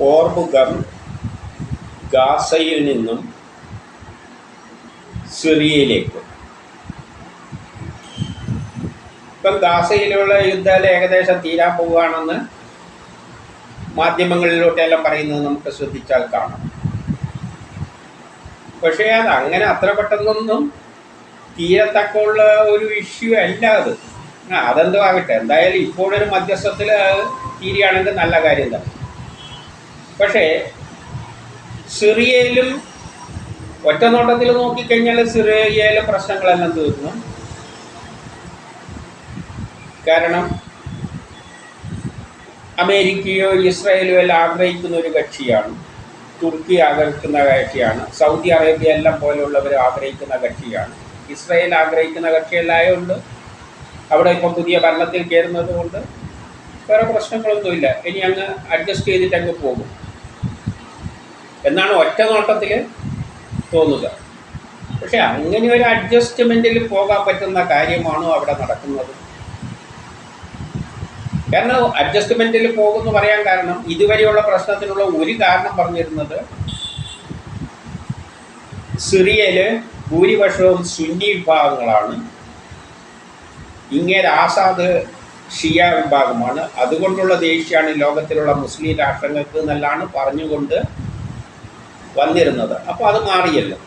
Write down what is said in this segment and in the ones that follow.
പോർമുഖം ഗാസയിൽ നിന്നും സിറിയയിലേക്ക്. ഇപ്പം ഗാസയിലുള്ള യുദ്ധം ഏകദേശം തീരാൻ പോവുകയാണെന്ന് മാധ്യമങ്ങളിലോട്ടെല്ലാം പറയുന്നത് നമുക്ക് ശ്രദ്ധിച്ചാൽ കാണാം. പക്ഷേ അത് അങ്ങനെ അത്ര പെട്ടെന്നൊന്നും തീരത്തക്കുള്ള ഒരു ഇഷ്യൂ അല്ല അത്. അതെന്തോ ആകട്ടെ. എന്തായാലും ഇപ്പോഴൊരു മധ്യസ്ഥത്തിൽ തീരുകയാണെങ്കിൽ നല്ല കാര്യം തന്നെ. പക്ഷേ സിറിയയിലും ഒറ്റ നോട്ടത്തിൽ നോക്കിക്കഴിഞ്ഞാൽ സിറിയയിലെ പ്രശ്നങ്ങളെല്ലാം തീർന്നു. കാരണം അമേരിക്കയോ ഇസ്രായേലോ എല്ലാം ആഗ്രഹിക്കുന്ന ഒരു കക്ഷിയാണ്. തുർക്കി ആഗ്രഹിക്കുന്ന കക്ഷിയാണ്. സൗദി അറേബ്യ എല്ലാം പോലെയുള്ളവർ ആഗ്രഹിക്കുന്ന കക്ഷിയാണ്. ഇസ്രായേൽ ആഗ്രഹിക്കുന്ന കക്ഷിയല്ലായതുകൊണ്ട് അവിടെ ഇപ്പം പുതിയ ഭരണത്തിൽ കയറുന്നത് കൊണ്ട് വേറെ പ്രശ്നങ്ങളൊന്നുമില്ല. ഇനി അങ്ങ് അഡ്ജസ്റ്റ് ചെയ്തിട്ട് അങ്ങ് പോകും. എന്നാണ് ഒറ്റ നോട്ടത്തിൽ തോന്നുക. പക്ഷെ അങ്ങനെ ഒരു അഡ്ജസ്റ്റ്മെന്റിൽ പോകാൻ പറ്റുന്ന കാര്യമാണോ അവിടെ നടക്കുന്നത്? കാരണം അഡ്ജസ്റ്റ്മെന്റിൽ പോകുമെന്ന് പറയാൻ കാരണം ഇതുവരെയുള്ള പ്രശ്നത്തിനുള്ള ഒരു കാരണം പറഞ്ഞിരുന്നത് സിറിയയിൽ ഭൂരിപക്ഷവും സുന്നി വിഭാഗങ്ങളാണ്. ഇങ്ങേര് ആസാദ് ഷിയ വിഭാഗമാണ്. അതുകൊണ്ടുള്ള ദേഷ്യമാണ് ലോകത്തിലുള്ള മുസ്ലിം രാഷ്ട്രങ്ങൾക്ക് എന്നെല്ലാം പറഞ്ഞുകൊണ്ട് വന്നിരുന്നത്. അപ്പോൾ അത് മാറിയല്ലോ.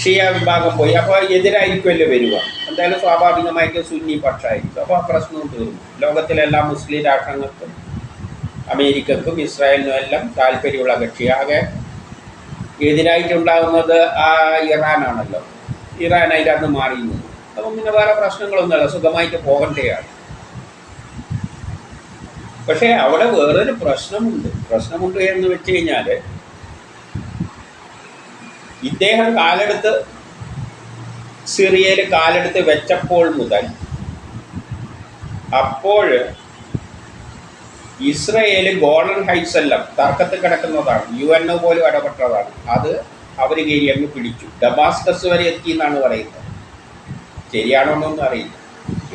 ഷിയ വിഭാഗം പോയി. അപ്പോൾ എതിരായിരിക്കുമല്ലോ വരിക. എന്തായാലും സ്വാഭാവികമായിട്ട് സുന്നി പക്ഷമായിരിക്കും അപ്പോൾ ആ പ്രശ്നവും തീർന്നു. ലോകത്തിലെല്ലാ മുസ്ലിം രാഷ്ട്രങ്ങൾക്കും അമേരിക്കക്കും ഇസ്രായേലിനും എല്ലാം താല്പര്യമുള്ള കക്ഷിയാകെ എതിരായിട്ടുണ്ടാകുന്നത് ആ ഇറാനാണല്ലോ. ഇറാൻ മാറി നിന്നു. അപ്പം പിന്നെ വേറെ പ്രശ്നങ്ങളൊന്നുമല്ല. സുഖമായിട്ട് പോകേണ്ടതാണ് പക്ഷേ അവിടെ വേറൊരു പ്രശ്നമുണ്ട്. പ്രശ്നമുണ്ട് എന്ന് വെച്ച് കഴിഞ്ഞാൽ ഇദ്ദേഹം കാലെടുത്ത് സിറിയയിൽ കാലെടുത്ത് വെച്ചപ്പോൾ മുതൽ അപ്പോൾ ഇസ്രയേൽ ഗോൾഡൻ ഹൈറ്റ്സ് എല്ലാം തർക്കത്തിൽ കിടക്കുന്നതാണ്. യു എൻ ഒ പോലും ഇടപെട്ടതാണ്. അത് അവർ അങ്ങ് പിടിച്ചു. ഡബാസ്കസ് വരെ എത്തി എന്നാണ് പറയുന്നത്. ശരിയാണോ എന്നൊന്നും അറിയില്ല.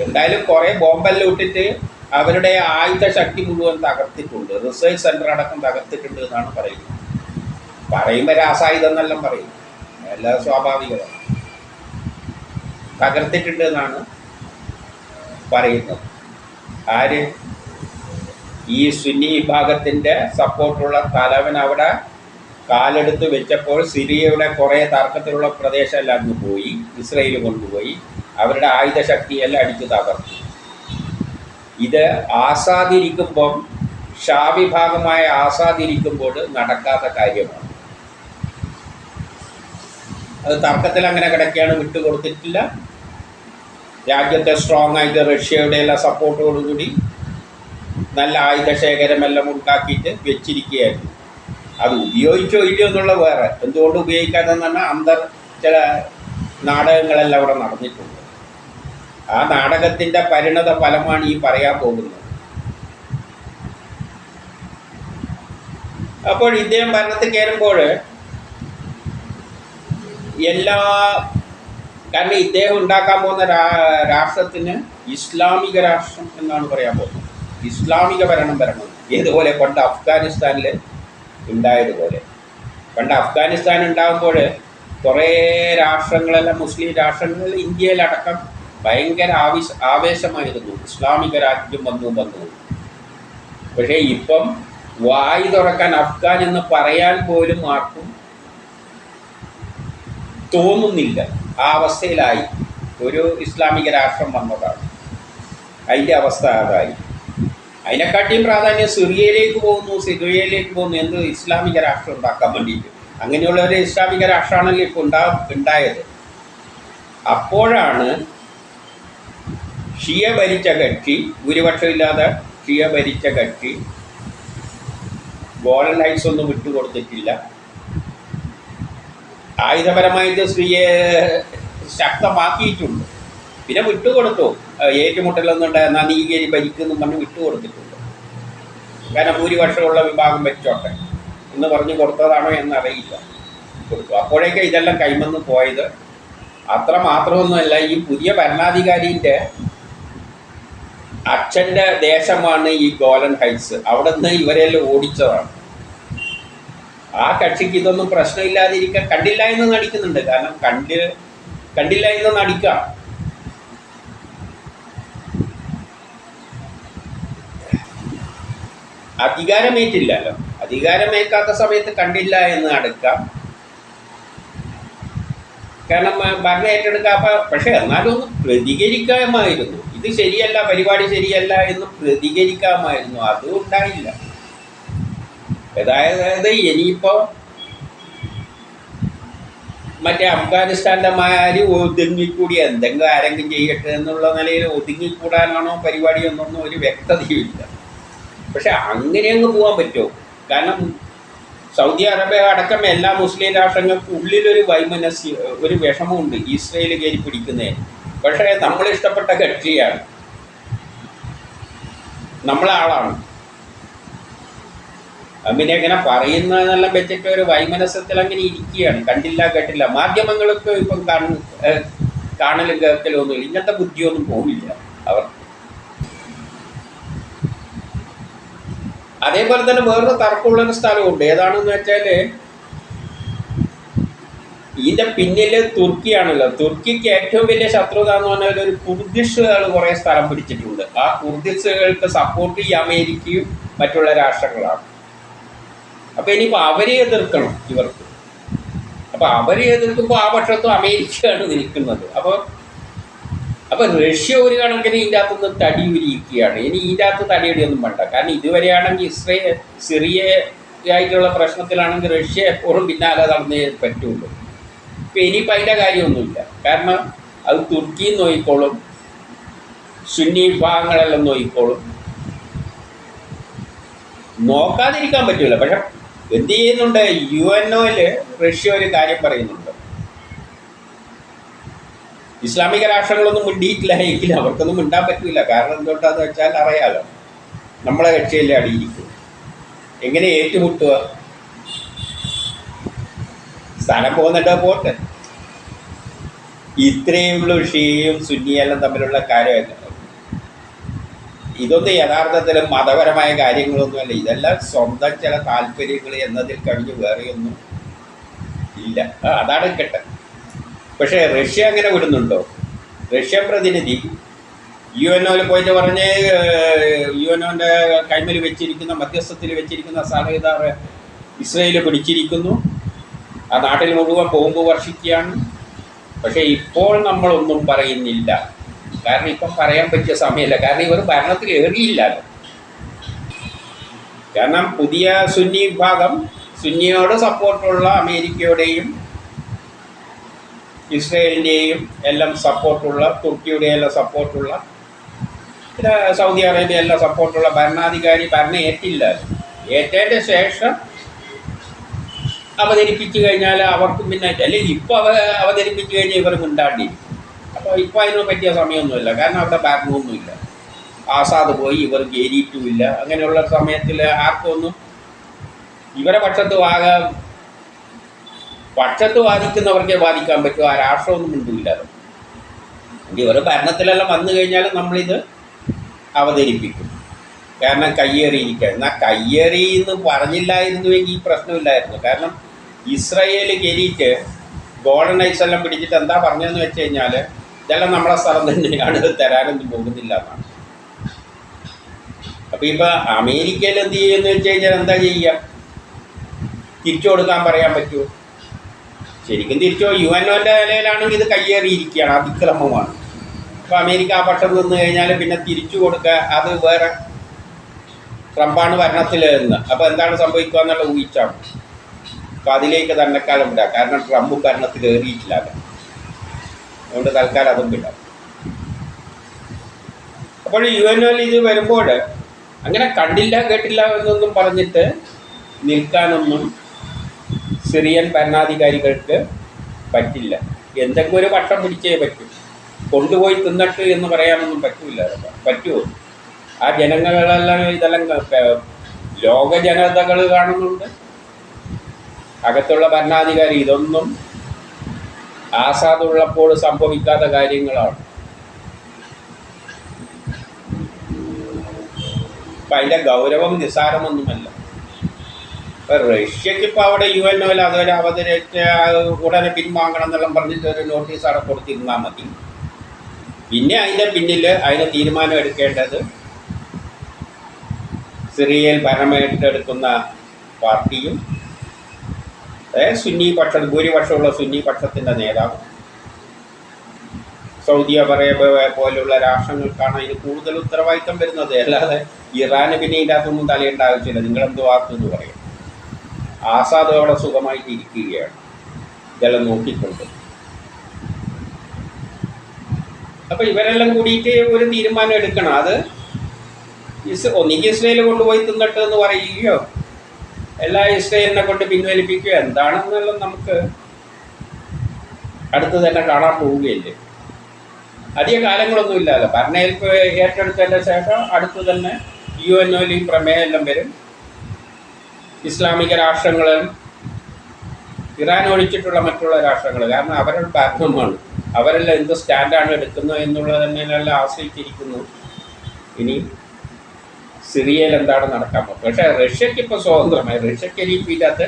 എന്തായാലും കുറേ ബോംബെല്ലാം ഇട്ടിട്ട് അവരുടെ ആയുധ ശക്തി മുഴുവൻ തകർത്തിട്ടുണ്ട്. റിസർച്ച് സെന്റർ അടക്കം തകർത്തിട്ടുണ്ട് എന്നാണ് പറയുന്നത്. പറയുമ്പോൾ രാസായുധം എന്നെല്ലാം പറയും. എല്ലാ സ്വാഭാവികമാണ്. തകർത്തിട്ടുണ്ട് എന്നാണ് പറയുന്നത്. ആര്? ഈ സുന്നി വിഭാഗത്തിന്റെ സപ്പോർട്ടുള്ള തലവൻ അവിടെ കാലെടുത്ത് വെച്ചപ്പോൾ സിറിയയുടെ കുറേ തർക്കത്തിലുള്ള പ്രദേശമെല്ലാം അങ്ങ് പോയി. ഇസ്രയേൽ കൊണ്ടുപോയി. അവരുടെ ആയുധശക്തിയെല്ലാം അടിച്ചു തകർത്തു. ഇത് ആസാദിരിക്കുമ്പം ഷാ വിഭാഗമായ ആസാദിരിക്കുമ്പോൾ നടക്കാത്ത കാര്യമാണ്. അത് തർക്കത്തിൽ അങ്ങനെ കിടക്കുകയാണ് വിട്ടുകൊടുത്തിട്ടില്ല. രാജ്യത്തെ സ്ട്രോങ് ആയിട്ട് റഷ്യയുടെ എല്ലാ സപ്പോർട്ടോടുകൂടി നല്ല ആയുധ ശേഖരമെല്ലാം ഉണ്ടാക്കിയിട്ട് വെച്ചിരിക്കുകയായിരുന്നു. അത് ഉപയോഗിച്ചോ ഇല്ലയോ എന്നുള്ള വേറെ. എന്തുകൊണ്ട് ഉപയോഗിക്കാതെന്ന് പറഞ്ഞാൽ അന്തർ ചില നാടകങ്ങളെല്ലാം അവിടെ നടന്നിട്ടുണ്ട്. ആ നാടകത്തിന്റെ പരിണത ഫലമാണ് ഈ പറയാൻ പോകുന്നത്. അപ്പോൾ ഇദ്ദേഹം ഭരണത്തിൽ കയറുമ്പോൾ എല്ലാ കാരണം ഇദ്ദേഹം ഉണ്ടാക്കാൻ പോകുന്ന രാഷ്ട്രത്തിന് ഇസ്ലാമിക രാഷ്ട്രം എന്നാണ് പറയാൻ പോകുന്നത്. ഇസ്ലാമിക ഭരണം വരണം ഏതുപോലെ പണ്ട് അഫ്ഗാനിസ്ഥാനിൽ ഉണ്ടായതുപോലെ. പണ്ട് അഫ്ഗാനിസ്ഥാൻ ഉണ്ടാകുമ്പോൾ കുറേ രാഷ്ട്രങ്ങളെല്ലാം മുസ്ലിം രാഷ്ട്രങ്ങളിൽ ഇന്ത്യയിലടക്കം ഭയങ്കര ആവേശ ആവേശമായിരുന്നു. ഇസ്ലാമിക രാജ്യം വന്നു വന്നു. പക്ഷേ ഇപ്പം വായി തുറക്കാൻ അഫ്ഗാൻ എന്ന് പറയാൻ പോലും ആർക്കും തോന്നുന്നില്ല. ആ അവസ്ഥയിലായി. ഒരു ഇസ്ലാമിക രാഷ്ട്രം വന്നതാണ്. അതിന്റെ അവസ്ഥ അതായി. അതിനെക്കാട്ടിയും പ്രാധാന്യം സിറിയയിലേക്ക് പോകുന്നു സിറിയയിലേക്ക് പോകുന്നു. എന്ത് ഇസ്ലാമിക രാഷ്ട്രം ഉണ്ടാക്കാൻ വേണ്ടിയിട്ട്. അങ്ങനെയുള്ള ഒരു ഇസ്ലാമിക രാഷ്ട്രമാണല്ലോ ഇപ്പോൾ ഉണ്ടാ ഉണ്ടായത്? അപ്പോഴാണ് ഷിയ ഭരിച്ച കക്ഷി ഭൂരിപക്ഷമില്ലാതെ ഷിയ ഭരിച്ച കക്ഷി ഗോൾഡൻ ഹൈറ്റ്സ് ഒന്നും വിട്ടുകൊടുത്തിട്ടില്ല. ആയുധപരമായിട്ട് സ്ത്രീയെ ശക്തമാക്കിയിട്ടുണ്ട്. പിന്നെ വിട്ടുകൊടുത്തു. ഏറ്റുമുട്ടലൊന്നും ഉണ്ടായിരുന്ന നീ കയറി ഭരിക്കുന്നു പറഞ്ഞ് വിട്ടുകൊടുത്തിട്ടുണ്ട്. കാരണം ഭൂരിപക്ഷമുള്ള വിഭാഗം വെച്ചോട്ടെ. എന്ന് പറഞ്ഞ് കൊടുത്തതാണോ എന്നറിയില്ല. കൊടുത്തു. അപ്പോഴേക്ക് ഇതെല്ലാം കൈമന്ന് പോയത്. അത്ര മാത്രമൊന്നുമല്ല ഈ പുതിയ ഭരണാധികാരിന്റെ അച്ഛന്റെ ദേശമാണ് ഈ ഗോലൻ ഹൈറ്റ്സ് അവിടെ നിന്ന് ഇവരെല്ലാം ഓടിച്ചതാണ്. ആ കക്ഷിക്ക് ഇതൊന്നും പ്രശ്നമില്ലാതിരിക്കാൻ കണ്ടില്ല എന്ന് നടിക്കുന്നുണ്ട്. കാരണം കണ്ട് കണ്ടില്ല എന്ന് നടിക്കാം. അധികാരമേറ്റില്ലല്ലോ. അധികാരമേൽക്കാത്ത സമയത്ത് കണ്ടില്ല എന്ന് അടുക്കാം കാരണം ഭരണം ഏറ്റെടുക്കാം പക്ഷെ എന്നാലും ഒന്ന് പ്രതികരിക്കാമായിരുന്നു. ഇത് ശരിയല്ല പരിപാടി ശരിയല്ല എന്ന് പ്രതികരിക്കാമായിരുന്നു. അതും ഉണ്ടായില്ല അതായത് ഇനിയിപ്പോ മറ്റേ അഫ്ഗാനിസ്ഥാന്റെ മാര് ഒതുങ്ങിക്കൂടി എന്തെങ്കിലും ആരെങ്കിലും ചെയ്യട്ടെ എന്നുള്ള നിലയിൽ ഒതുങ്ങിക്കൂടാനാണോ പരിപാടി എന്നൊന്നും ഒരു വ്യക്തതയുമില്ല. പക്ഷെ അങ്ങനെ അങ്ങ് പോകാൻ പറ്റുമോ? കാരണം സൗദി അറേബ്യ അടക്കം എല്ലാ മുസ്ലിം രാഷ്ട്രങ്ങൾക്കും ഉള്ളിലൊരു വൈമനസ്യ ഒരു വിഷമമുണ്ട് ഇസ്രയേൽ കയറി പിടിക്കുന്നതിന്. പക്ഷേ നമ്മൾ ഇഷ്ടപ്പെട്ട കക്ഷിയാണ് നമ്മളെ ആളാണ് പിന്നെ ഇങ്ങനെ പറയുന്നതെന്നെല്ലാം വെച്ചിട്ട് ഒരു വൈമനസ്യത്തിൽ അങ്ങനെ ഇരിക്കുകയാണ്. കണ്ടില്ല കേട്ടില്ല. മാധ്യമങ്ങൾക്ക് ഇപ്പം കാണു കാണലും കേൾക്കലും ഇങ്ങനത്തെ ബുദ്ധിയൊന്നും പോവില്ല അവർ. അതേപോലെ തന്നെ വേറൊരു തർക്കമുള്ളൊരു സ്ഥലമുണ്ട്. ഏതാണെന്ന് വെച്ചാൽ ഇതിന്റെ പിന്നിൽ തുർക്കിയാണല്ലോ. തുർക്കിക്ക് ഏറ്റവും വലിയ ശത്രുത എന്ന് പറഞ്ഞാൽ ഒരു കുർദിഷുകൾ കുറെ സ്ഥലം പിടിച്ചിട്ടുണ്ട്. ആ കുർദിഷുകൾക്ക് സപ്പോർട്ട് ഈ അമേരിക്കയും മറ്റുള്ള രാഷ്ട്രങ്ങളാണ്. അപ്പൊ ഇനിയിപ്പോ അവരെ എതിർക്കണം ഇവർക്ക്. അപ്പൊ അവരെ എതിർക്കുമ്പോൾ ആ പക്ഷത്തും അമേരിക്കയാണ് നിൽക്കുന്നത്. അപ്പൊ അപ്പൊ റഷ്യ ഒരു കണക്കിന് ഇതിന്റെ അകത്തുനിന്ന് തടി ഉരിയിക്കുകയാണ്. ഇനി ഇതിന്റെ അകത്ത് തടിയടിയൊന്നും വേണ്ട. കാരണം ഇതുവരെയാണെങ്കിൽ ഇസ്രയേൽ സിറിയ ആയിട്ടുള്ള പ്രശ്നത്തിലാണെങ്കിൽ റഷ്യ എപ്പോഴും പിന്നാലെ നടന്നേ പറ്റുള്ളൂ. ഇപ്പം ഇനിയിപ്പോൾ അതിന്റെ കാര്യമൊന്നുമില്ല. കാരണം അത് തുർക്കി നോയിക്കോളും സുന്നി വിഭാഗങ്ങളെല്ലാം നോയിക്കോളും നോക്കാതിരിക്കാൻ പറ്റില്ല പക്ഷെ എന്ത് ചെയ്യുന്നുണ്ട്? യു എൻ ഒയിൽ റഷ്യ ഒരു കാര്യം പറയുന്നുണ്ട്. ഇസ്ലാമിക രാഷ്ട്രങ്ങളൊന്നും മിണ്ടിയിട്ടില്ല. എങ്കിൽ അവർക്കൊന്നും മിണ്ടാൻ പറ്റില്ല കാരണം എന്തുകൊണ്ടാന്ന് വെച്ചാൽ അറിയാലോ നമ്മളെ രക്ഷയിലെ അടിയിരിക്കും എങ്ങനെ ഏറ്റുമുട്ടുക? സ്ഥലം പോകുന്നുണ്ടോ? പോട്ടെ. ഇത്രയുള്ള ഷീയും സുന്നിയെല്ലാം തമ്മിലുള്ള കാര്യമല്ല ഇതൊന്നും യഥാർത്ഥത്തിൽ മതപരമായ കാര്യങ്ങളൊന്നുമല്ല. ഇതെല്ലാം സ്വന്തം ചില താല്പര്യങ്ങൾ എന്നതിൽ കഴിഞ്ഞ് വേറെയൊന്നും ഇല്ല. അതാണ് കെട്ട പക്ഷേ റഷ്യ അങ്ങനെ വിടുന്നുണ്ടോ? റഷ്യൻ പ്രതിനിധി. യു എൻ ഒയിൽ പോയിട്ട് പറഞ്ഞ് യു എൻ ഒന്റെ കൈമിൽ വെച്ചിരിക്കുന്ന മധ്യസ്ഥത്തിൽ വെച്ചിരിക്കുന്ന സഹതാർ ഇസ്രയേൽ പിടിച്ചിരിക്കുന്നു. ആ നാട്ടിൽ മുഴുവൻ ബോംബ് വർഷിക്കുകയാണ്. പക്ഷേ ഇപ്പോൾ നമ്മളൊന്നും പറയുന്നില്ല. കാരണം ഇപ്പം പറയാൻ പറ്റിയ സമയമല്ല കാരണം ഇവർ ഭരണത്തിൽ ഏറിയില്ലല്ലോ. കാരണം പുതിയ സുന്നി വിഭാഗം സുന്നിയോട് സപ്പോർട്ടുള്ള അമേരിക്കയുടെയും ഇസ്രയേലിന്റെയും എല്ലാം സപ്പോർട്ടുള്ള തുർക്കിയുടെ എല്ലാം സപ്പോർട്ടുള്ള സൗദി അറേബ്യ എല്ലാം സപ്പോർട്ടുള്ള ഭരണാധികാരി ഭരണം ഏറ്റില്ല ഏറ്റതിന്റെ ശേഷം അവതരിപ്പിച്ചു കഴിഞ്ഞാൽ അവർക്കും പിന്നെ അല്ലെങ്കിൽ ഇപ്പോൾ അവ അവതരിപ്പിച്ചു കഴിഞ്ഞാൽ ഇവർ മിണ്ടാണ്ടിരിക്കും അപ്പോൾ ഇപ്പോൾ അതിന് പറ്റിയ സമയമൊന്നുമില്ല. കാരണം അവിടെ ഭരണമൊന്നുമില്ല ആസാദ് പോയി ഇവർ കയറിയിട്ടുമില്ല അങ്ങനെയുള്ള സമയത്തിൽ ആർക്കൊന്നും ഇവരെ പക്ഷത്ത് വാകാൻ പക്ഷത്ത് വാദിക്കുന്നവർക്കേ ബാധിക്കാൻ പറ്റും. ആ രാഷ്ട്രമൊന്നും മിണ്ടില്ലാതെ ഇവർ ഭരണത്തിലെല്ലാം വന്നു കഴിഞ്ഞാൽ നമ്മളിത് അവതരിപ്പിക്കും. കാരണം കയ്യേറിയിരിക്കുക എന്നാൽ കയ്യേറി എന്ന് പറഞ്ഞില്ലായിരുന്നുവെങ്കിൽ ഈ പ്രശ്നമില്ലായിരുന്നു. കാരണം ഇസ്രയേൽ കയറിയിട്ട് ഗോൾഡൻ ഐസ് എല്ലാം പിടിച്ചിട്ട് എന്താ പറഞ്ഞതെന്ന് വെച്ച് കഴിഞ്ഞാൽ ഇതെല്ലാം നമ്മളെ സ്ഥലം തന്നെയാണ്. തരാനൊന്നും പോകുന്നില്ല എന്നാണ്. അപ്പോൾ ഇപ്പോൾ അമേരിക്കയിൽ എന്ത് ചെയ്യുമെന്ന് വെച്ച് കഴിഞ്ഞാൽ എന്താ ചെയ്യുക? തിരിച്ചു കൊടുക്കാൻ പറയാൻ പറ്റുമോ ശരിക്കും തിരിച്ചോ യു എൻ ഒന്റെ നിലയിലാണെങ്കിൽ ഇത് കയ്യേറിയിരിക്കുകയാണ്. അതിക്രമമാണ്. അപ്പോൾ അമേരിക്ക ആ പക്ഷത്ത് നിന്ന് കഴിഞ്ഞാൽ പിന്നെ തിരിച്ചു കൊടുക്കുക. അത് വേറെ ട്രംപാണ് ഭരണത്തിൽ എന്ന് അപ്പോൾ എന്താണ് സംഭവിക്കുക എന്നുള്ള ഊഹിച്ചാണ്. അപ്പോൾ അതിലേക്ക് തന്നെക്കാലം വിടാം കാരണം ട്രംപ് ഭരണത്തിൽ ഏറിയിട്ടില്ല അതുകൊണ്ട് തൽക്കാലം അതും വിടാം. അപ്പോൾ യു എൻ ഒയിൽ ഇത് വരുമ്പോൾ അങ്ങനെ കണ്ടില്ല കേട്ടില്ല എന്നൊന്നും പറഞ്ഞിട്ട് നിൽക്കാനൊന്നും സിറിയൻ ഭരണാധികാരികൾക്ക് പറ്റില്ല. എന്തെങ്കിലും ഒരു പക്ഷം പിടിച്ചേ പറ്റൂ. കൊണ്ടുപോയി തിന്നിട്ട് എന്ന് പറയാനൊന്നും പറ്റൂല. പറ്റുമോ ആ ജനങ്ങളെല്ലാം ഇതെല്ലാം ലോക ജനതകൾ കാണുന്നുണ്ട്. അകത്തുള്ള ഭരണാധികാരി ഇതൊന്നും ആസാദ് ഉള്ളപ്പോൾ സംഭവിക്കാത്ത കാര്യങ്ങളാണ്. അപ്പം അതിന്റെ ഗൗരവം നിസ്സാരമൊന്നുമല്ല. ഇപ്പം റഷ്യക്ക് ഇപ്പോൾ അവിടെ യു എൻ ഒയിൽ അതൊരു അവതരിച്ച് ഉടനെ പിൻവാങ്ങണം എന്നെല്ലാം പറഞ്ഞിട്ട് ഒരു നോട്ടീസ് അവിടെ കൊടുത്തിരുന്നാൽ മതി. പിന്നെ അതിന്റെ പിന്നിൽ അതിന് തീരുമാനം എടുക്കേണ്ടത് സിറിയയിൽ ഭരണമേറ്റെടുക്കുന്ന പാർട്ടിയും സുന്നി പക്ഷ ഭൂരിപക്ഷമുള്ള സുന്നി പക്ഷത്തിന്റെ നേതാവ്. സൗദി അറേബ്യ പോലുള്ള രാഷ്ട്രങ്ങൾക്കാണ് അതിന് കൂടുതൽ ഉത്തരവാദിത്തം വരുന്നത്. അല്ലാതെ ഇറാന് പിന്നെ ഇതിനകത്തൊന്നും തലയേണ്ട ആവശ്യമില്ല. നിങ്ങളെന്തോ ആക്കുമെന്ന് പറയും. ആസാദ് അവിടെ സുഖമായിട്ട് ഇരിക്കുകയാണ് ഇതെല്ലാം നോക്കിക്കൊണ്ട്. അപ്പോൾ ഇവരെല്ലാം കൂടിയിട്ട് ഒരു തീരുമാനം എടുക്കണം. അത് ഇസ് ഒന്നിക്ക് ഇസ്രയേൽ കൊണ്ടുപോയി തിന്നിട്ട് എന്ന് പറയുകയോ എല്ലാ ഇസ്രയേലിനെ കൊണ്ട് പിൻവലിപ്പിക്കുകയോ എന്താണെന്നെല്ലാം നമുക്ക് അടുത്ത് തന്നെ കാണാൻ പോവുകയില്ലേ? അധിക കാലങ്ങളൊന്നും ഇല്ലല്ലോ ഭരണേൽപ്പ് ഏറ്റെടുത്തതിന്റെ ശേഷം അടുത്ത് തന്നെ യു എൻ ഒയിൽ ഈ പ്രമേയം എല്ലാം വരും. ഇസ്ലാമിക രാഷ്ട്രങ്ങളും ഇറാൻ ഒഴിച്ചിട്ടുള്ള മറ്റുള്ള രാഷ്ട്രങ്ങൾ കാരണം അവരുടെ ഭരണമാണ്. അവരെല്ലാം എന്ത് സ്റ്റാൻഡാണ് എടുക്കുന്നത് എന്നുള്ളത് തന്നെയെല്ലാം ആശ്രയിച്ചിരിക്കുന്നു. ഇനി സിറിയയിൽ എന്താണ് നടക്കാൻ പോകുന്നത്? പക്ഷേ റഷ്യക്ക് ഇപ്പോൾ സ്വതന്ത്രമായി റഷ്യക്ക് ഇനിയിപ്പോൾ ഇതിനകത്ത്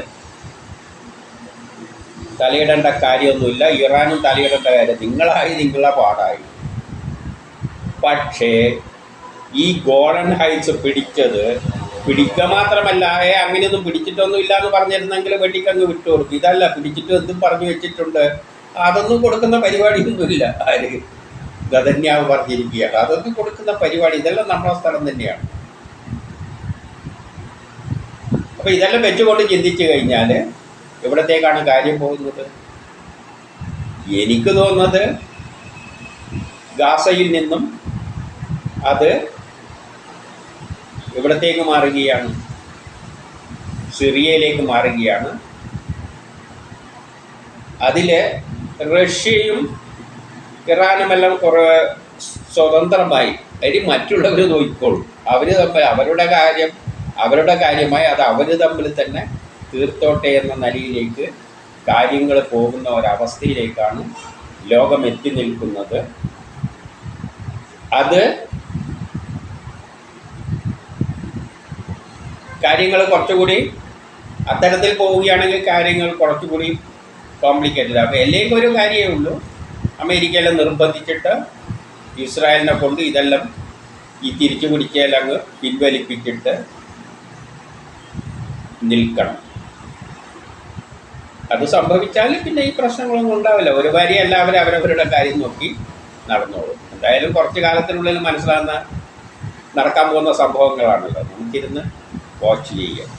തലയിടേണ്ട കാര്യമൊന്നുമില്ല. ഇറാനും തലയിടേണ്ട കാര്യം നിങ്ങളായി നിങ്ങളെ പാടായി. പക്ഷേ ഈ ഗോളൻ ഹൈറ്റ്സ് പിടിച്ചത് പിടിക്കുക മാത്രമല്ല ഏ അങ്ങനെയൊന്നും പിടിച്ചിട്ടൊന്നും ഇല്ല എന്ന് പറഞ്ഞിരുന്നെങ്കിൽ വെട്ടിക്കങ്ങ് വിട്ടു കൊടുക്കും ഇതല്ല പിടിച്ചിട്ട് എന്തും പറഞ്ഞു വെച്ചിട്ടുണ്ട്. അതൊന്നും കൊടുക്കുന്ന പരിപാടിയൊന്നുമില്ല. ആര്? ഗതന്യാവ് പറഞ്ഞിരിക്കുകയാണ്. അതൊന്നും കൊടുക്കുന്ന പരിപാടി ഇതെല്ലാം നമ്മുടെ സ്ഥലം തന്നെയാണ്. അപ്പൊ ഇതെല്ലാം വെച്ചുകൊണ്ട് ചിന്തിച്ചു കഴിഞ്ഞാൽ എവിടത്തേക്കാണ് കാര്യം പോകുന്നത്? എനിക്ക് തോന്നുന്നത് ഗാസയിൽ നിന്നും അത് എവിടത്തേക്ക് മാറുകയാണ്? സിറിയയിലേക്ക് മാറുകയാണ്. അതിൽ റഷ്യയും ഇറാനുമെല്ലാം കുറേ സ്വതന്ത്രമായി. അതിന് മറ്റുള്ളവർ നോക്കിക്കോളും. അവർ അവരുടെ കാര്യം അവരുടെ കാര്യമായി അത് അവർ തമ്മിൽ തന്നെ തീർത്തോട്ടെ എന്ന നിലയിലേക്ക് കാര്യങ്ങൾ പോകുന്ന ഒരവസ്ഥയിലേക്കാണ് ലോകം എത്തി നിൽക്കുന്നത്. അത് കാര്യങ്ങൾ കുറച്ചുകൂടി അത്തരത്തിൽ പോവുകയാണെങ്കിൽ കാര്യങ്ങൾ കുറച്ചുകൂടി കോംപ്ലിക്കേറ്റഡ് അപ്പോൾ എല്ലാവർക്കും ഒരു കാര്യമേ ഉള്ളൂ. അമേരിക്കയിലെ നിർബന്ധിച്ചിട്ട് ഇസ്രായേലിനെ കൊണ്ട് ഇതെല്ലാം ഈ തിരിച്ചു പിടിക്കലങ്ങ് പിൻവലിപ്പിച്ചിട്ട് നിൽക്കണം. അത് സംഭവിച്ചാൽ പിന്നെ ഈ പ്രശ്നങ്ങളൊന്നും ഉണ്ടാവില്ല. ഒരു ഭാര്യ എല്ലാവരും അവരവരുടെ കാര്യം നോക്കി നടന്നോളും. എന്തായാലും കുറച്ച് കാലത്തിനുള്ളിൽ മനസ്സിലാകുന്ന നടക്കാൻ പോകുന്ന സംഭവങ്ങളാണല്ലോ. നമുക്കിരുന്ന് വാച്ച് ചെയ്യുക.